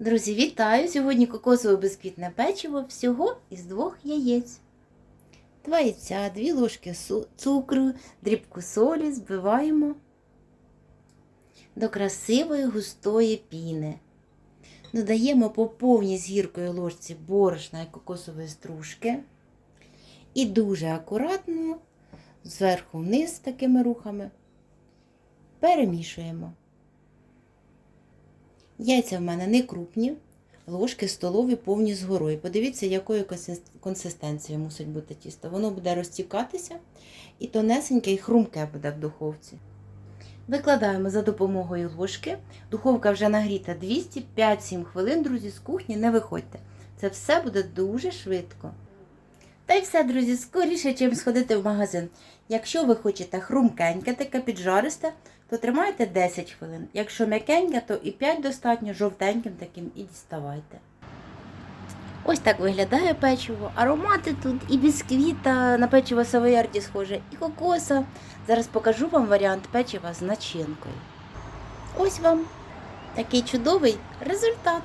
Друзі, вітаю! Сьогодні кокосове безквітне печиво всього із двох яєць. Два яйця, дві ложки цукру, дрібку солі збиваємо до красивої густої піни. Додаємо по повній з гіркою ложці борошна і кокосової стружки. І дуже акуратно зверху вниз такими рухами перемішуємо. Яйця в мене не крупні, ложки столові повні згорою. Подивіться, якої консис- консистенції мусить бути тісто. Воно буде розтікатися і тонесеньке і хрумке буде в духовці. Викладаємо за допомогою ложки. Духовка вже нагріта 205-7 хвилин, друзі, з кухні не виходьте. Це все буде дуже швидко. Й все, друзі, скоріше, чим сходити в магазин. Якщо ви хочете хрумкеньке, таке піджаристе, то тримайте 10 хвилин. Якщо м'якеньке, то і 5 достатньо, жовтеньким таким і діставайте. Ось так виглядає печиво. Аромати тут і бісквіта на печиво савоярді схоже, і кокоса. Зараз покажу вам варіант печива з начинкою. Ось вам такий чудовий результат.